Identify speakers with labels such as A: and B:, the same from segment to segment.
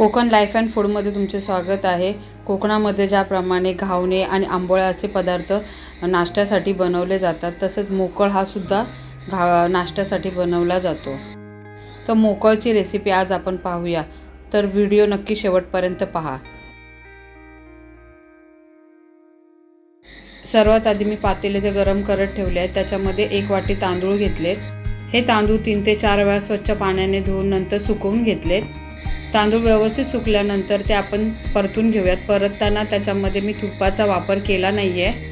A: Konkan life and फूडमध्ये तुमचे स्वागत आहे. कोकणामध्ये ज्याप्रमाणे घावणे आणि आंबोळ्या असे पदार्थ नाश्त्यासाठी बनवले जातात तसेच मोकळ हा सुद्धा घा नाश्त्यासाठी बनवला जातो. तर मोकळची रेसिपी आज आपण पाहूया. तर व्हिडिओ नक्की शेवटपर्यंत पहा. सर्वात आधी मी पातेले ते गरम करत ठेवले आहेत. त्याच्यामध्ये एक वाटी तांदूळ घेतलेत. हे तांदूळ तीन ते चार वेळा स्वच्छ पाण्याने धुवून नंतर सुकवून घेतलेत. तांदूळ व्यवस्थित सुकल्यानंतर ते आपण परतून घेऊयात. परतताना त्याच्यामध्ये मी तुपाचा वापर केला नाही आहे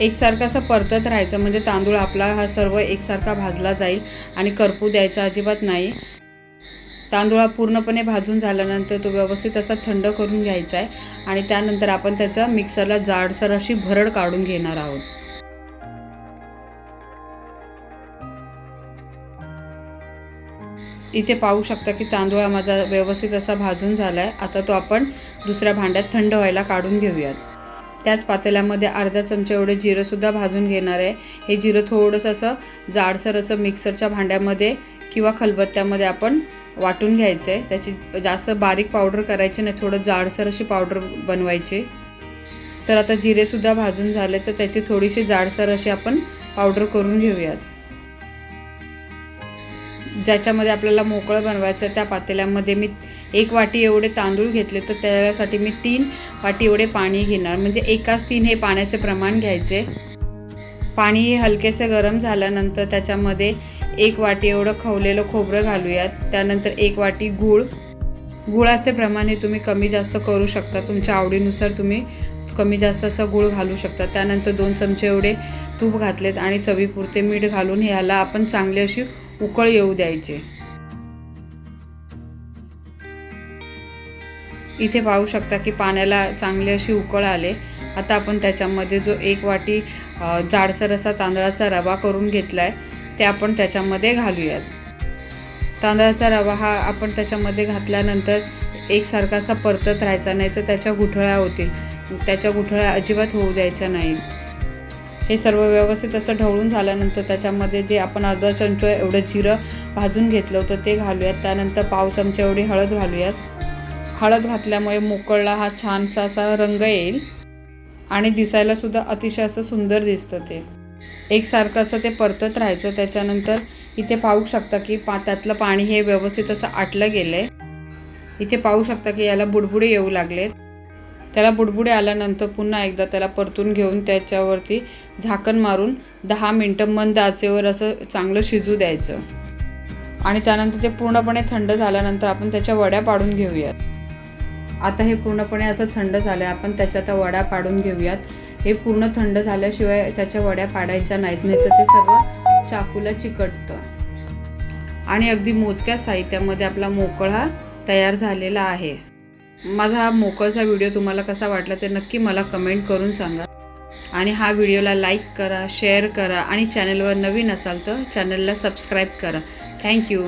A: एकसारखं असं परतत राहायचं म्हणजे तांदूळ आपला हा सर्व एकसारखा भाजला जाईल आणि करपू द्यायचा अजिबात नाही. तांदूळ हा पूर्णपणे भाजून झाल्यानंतर तो व्यवस्थित असा थंड करून घ्यायचा आहे आणि त्यानंतर आपण त्याचा मिक्सरला जाडसर अशी भरड काढून घेणार आहोत. इथे पाहू शकता की तांदूळ हा माझा व्यवस्थित असा भाजून झाला आहे आता तो आपण दुसऱ्या भांड्यात थंड व्हायला काढून घेऊयात. त्याच पातेल्यामध्ये अर्धा चमचा एवढे जिरंसुद्धा भाजून घेणार आहे. हे जिरं थोडंसं असं जाडसर असं मिक्सरच्या भांड्यामध्ये किंवा खलबत्त्यामध्ये आपण वाटून घ्यायचं आहे त्याची जास्त बारीक पावडर करायची नाही थोडं जाडसर अशी पावडर बनवायची. तर आता जिरेसुद्धा भाजून झाले तर त्याची थोडीशी जाडसर अशी आपण पावडर करून घेऊयात. ज्याच्यामध्ये आपल्याला मोकळं बनवायचं आहे त्या पातेल्यामध्ये मी एक वाटी एवढे तांदूळ घेतले तर त्यासाठी मी तीन वाटी एवढे पाणी घेणार. म्हणजे एकाच तीन हे पाण्याचे प्रमाण घ्यायचे. पाणी हे हलकेसे गरम झाल्यानंतर त्याच्यामध्ये एक वाटी एवढं खवलेलं खोबरं घालूयात. त्यानंतर एक वाटी गूळ. गुळाचे प्रमाण हे तुम्ही कमी जास्त करू शकता. तुमच्या आवडीनुसार तुम्ही कमी जास्त असं गूळ घालू शकता. त्यानंतर दोन चमचे एवढे तूप घातलेत आणि चवीपुरते मीठ घालून ह्याला आपण चांगली अशी उकळ येऊ द्यायचे. इथे पाहू शकता की पाण्याला चांगली अशी उकळ आले. आता आपण त्याच्यामध्ये जो एक वाटी जाडसर असा तांदळाचा रवा करून घेतला आहे ते आपण त्याच्यामध्ये घालूयात. तांदळाचा रवा हा आपण त्याच्यामध्ये घातल्यानंतर एकसारखा असा परतत राहायचा नाही तर त्याच्या गुठळ्या होतील. त्याच्या गुठळ्या अजिबात होऊ द्यायच्या नाहीत. हे सर्व व्यवस्थित असं ढवळून झाल्यानंतर त्याच्यामध्ये जे आपण अर्धा चमचा एवढं जिरं भाजून घेतलं होतं ते घालूयात. त्यानंतर पाव चमचा एवढी हळद घालूयात. हळद घातल्यामुळे मोकळला हा छानसा असा रंग येईल आणि दिसायला सुद्धा अतिशय असं सुंदर दिसतं ते. एकसारखं असं ते परतत राहायचं. त्याच्यानंतर इथे पाहू शकता की पा त्यातलं पाणी हे व्यवस्थित असं आटलं गेलं आहे इथे पाहू शकता की याला बुडबुडे येऊ लागलेत. त्याला बुडबुडे आल्यानंतर पुन्हा एकदा त्याला परतून घेऊन त्याच्यावरती झाकण मारून दहा मिनटं मंद आचेवर असं चांगलं शिजू द्यायचं. आणि त्यानंतर ते पूर्णपणे थंड झाल्यानंतर आपण त्याच्या वड्या पाडून घेऊयात. आता हे पूर्णपणे असं थंड झालं आहे आपण त्याच्या त्या वड्या पाडून घेऊयात. हे पूर्ण थंड झाल्याशिवाय त्याच्या वड्या पाडायच्या नाहीत नाही तर ते सर्व चाकूला चिकटतं. आणि अगदी मोजक्या साहित्यामध्ये आपला मोकळा तयार झालेला आहे. माझा हा मोकळचा व्हिडिओ तुम्हाला कसा वाटला ते नक्की मला कमेंट करून सांगा. आणि हा व्हिडिओला लाईक करा शेअर करा आणि चॅनलवर नवीन असाल तर चॅनलला सबस्क्राईब करा. थँक्यू